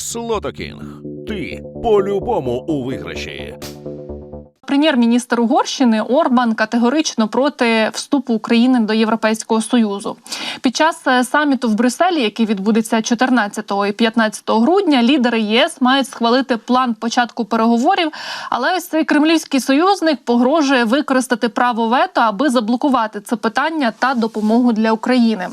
Слотокінг. Ти по-любому у виграші. Прем'єр-міністр Угорщини Орбан категорично проти вступу України до Європейського союзу. Під час е, саміту в Брюсселі, який відбудеться 14 і 15 грудня, лідери ЄС мають схвалити план початку переговорів. Але ось цей кремлівський союзник погрожує використати право вето, аби заблокувати це питання та допомогу для України.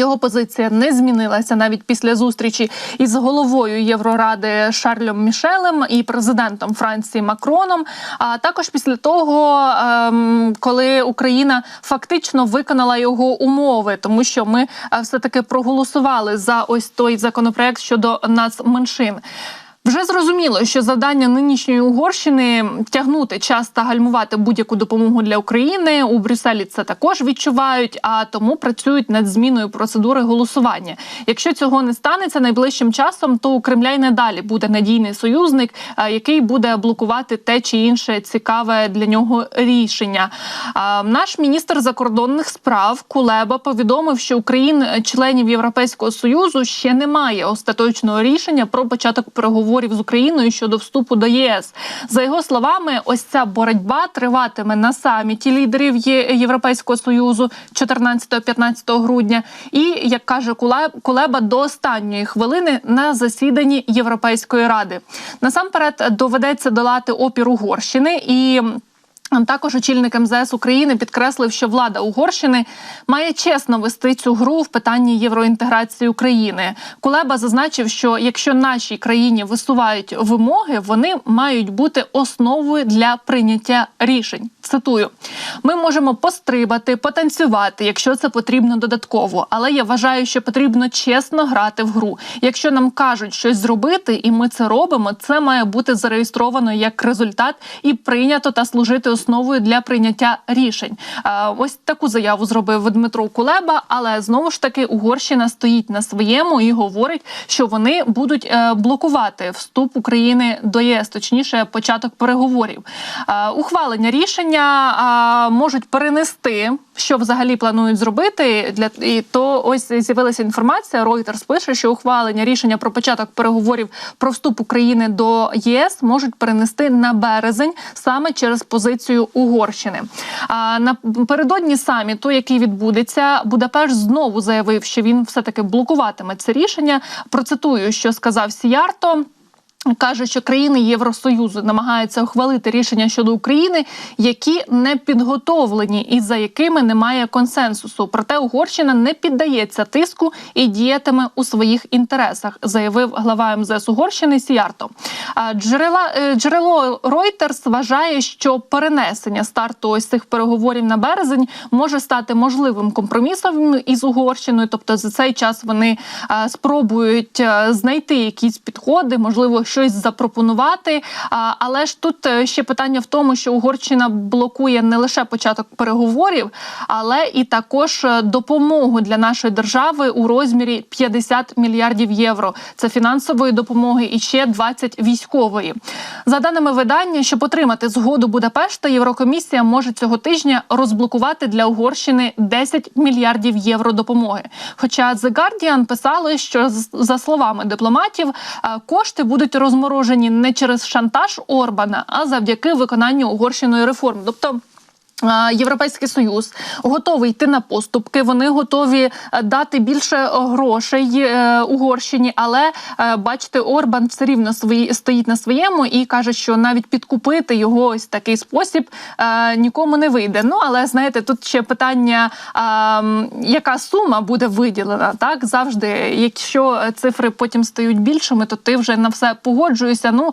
Його позиція не змінилася навіть після зустрічі із головою Євроради Шарлем Мішелем і президентом Франції Макроном. А також після того, ем, коли Україна фактично виконала його умови, тому що ми все таки проголосували за ось той законопроект щодо нацменшин. Вже зрозуміло, що завдання нинішньої Угорщини тягнути час та гальмувати будь-яку допомогу для України у Брюсселі. Це також відчувають, а тому працюють над зміною процедури голосування. Якщо цього не станеться найближчим часом, то у Кремля й надалі буде надійний союзник, який буде блокувати те чи інше цікаве для нього рішення. Наш міністр закордонних справ Кулеба повідомив, що Україн, членів Європейського союзу, ще немає остаточного рішення про початок переговорів з Україною щодо вступу до ЄС. За його словами, ось ця боротьба триватиме на саміті лідерів Європейського союзу 14-15 грудня. І як каже Куле- Кулеба, до останньої хвилини на засіданні Європейської ради. Насамперед доведеться долати опір Угорщини і. Також очільник МЗС України підкреслив, що влада Угорщини має чесно вести цю гру в питанні євроінтеграції України. Кулеба зазначив, що якщо нашій країні висувають вимоги, вони мають бути основою для прийняття рішень. Цитую: ми можемо пострибати, потанцювати, якщо це потрібно додатково. Але я вважаю, що потрібно чесно грати в гру. Якщо нам кажуть щось зробити, і ми це робимо, це має бути зареєстровано як результат і прийнято та служити основою для прийняття рішень. Ось таку заяву зробив Дмитро Кулеба. Але знову ж таки Угорщина стоїть на своєму і говорить, що вони будуть е, блокувати вступ України до ЄС, точніше, початок переговорів. Ухвалення рішення е, можуть перенести, що взагалі планують зробити. Для і то ось з'явилася інформація. Reuters пише, що ухвалення рішення про початок переговорів про вступ України до ЄС можуть перенести на березень саме через позицію Угорщини. А напередодні саміту, який відбудеться, Будапешт знову заявив, що він все таки блокуватиме це рішення. Процитую, що сказав Сіярто. Каже, що країни Євросоюзу намагаються ухвалити рішення щодо України, які не підготовлені і за якими немає консенсусу. Проте Угорщина не піддається тиску і діятиме у своїх інтересах, заявив глава МЗС Угорщини Сіярто. А Джерела е, джерело Reuters вважає, що перенесення старту ось цих переговорів на березень може стати можливим компромісом із Угорщиною. Тобто за цей час вони спробують знайти якісь підходи, можливо, щось запропонувати. Але ж тут е, ще питання в тому, що Угорщина блокує не лише початок переговорів, але і також е, допомогу для нашої держави у розмірі 50 мільярдів євро. Це фінансової допомоги і ще 20 військової. За даними видання, щоб отримати згоду Будапешта, Єврокомісія може цього тижня розблокувати для Угорщини 10 мільярдів євро допомоги. Хоча The Guardian писали, що за словами дипломатів е, кошти будуть розморожені не через шантаж Орбана, а завдяки виконанню Угорщиною реформ. Тобто. Європейський союз готовий йти на поступки. Вони готові е, дати більше е, грошей е, Угорщині, але бачите, Орбан все рівно свої стоїть на своєму і каже, що навіть підкупити його ось такий спосіб нікому не вийде. Ну але знаєте, тут ще питання, яка сума буде виділена. Так завжди, якщо цифри потім стають більшими, то ти вже на все погоджуєшся. Ну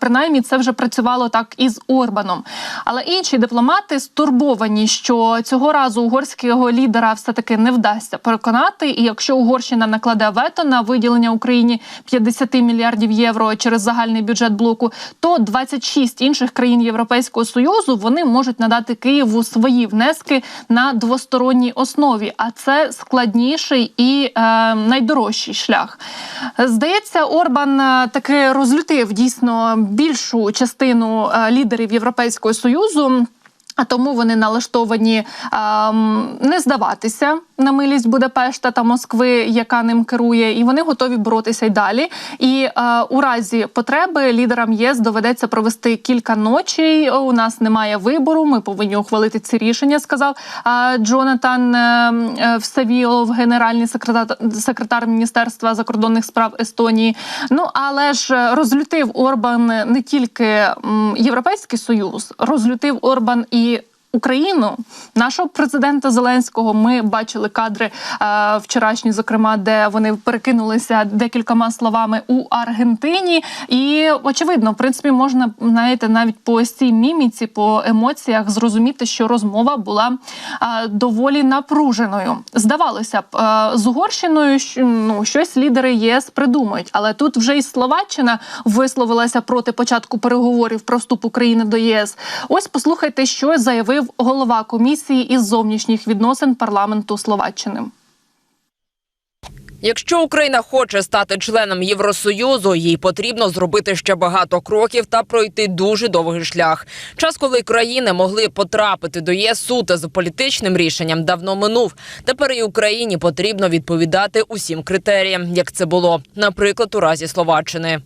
принаймні це вже працювало так і з Орбаном. Але інші дипломати стурбовані, що цього разу угорського лідера все таки не вдасться переконати. І якщо Угорщина накладе вето на виділення Україні 50 мільярдів євро через загальний бюджет блоку, то 26 інших країн Європейського союзу вони можуть надати Києву свої внески на двосторонній основі. А це складніший і е, найдорожчий шлях. Здається, Орбан е, таки розлютив дійсно більшу частину е, лідерів Європейського союзу. А тому вони налаштовані ем, не здаватися на милість Будапешта та Москви, яка ним керує, і вони готові боротися й далі. І е, у разі потреби лідерам ЄС доведеться провести кілька ночей. У нас немає вибору. Ми повинні ухвалити ці рішення. Сказав е, Джонатан е, е, Всевілов, генеральний секретар, секретар міністерства закордонних справ Естонії. Ну але ж е, розлютив Орбан не тільки м, Європейський Союз, розлютив Орбан і. Україну, нашого президента Зеленського, ми бачили кадри е, вчорашні, зокрема, де вони перекинулися декількома словами у Аргентині. І очевидно, в принципі, можна знаєте, навіть по цій міміці, по емоціях зрозуміти, що розмова була е, доволі напруженою. Здавалося б, е, з Угорщиною ну, щось лідери ЄС придумають, але тут вже і Словаччина висловилася проти початку переговорів про вступ України до ЄС. Ось послухайте, що заявив голова комісії із зовнішніх відносин парламенту Словаччини. Якщо Україна хоче стати членом Євросоюзу, їй потрібно зробити ще багато кроків та пройти дуже довгий шлях. Час, коли країни могли потрапити до ЄС суто з політичним рішенням, давно минув. Тепер і Україні потрібно відповідати усім критеріям, як це було, наприклад, у разі Словаччини.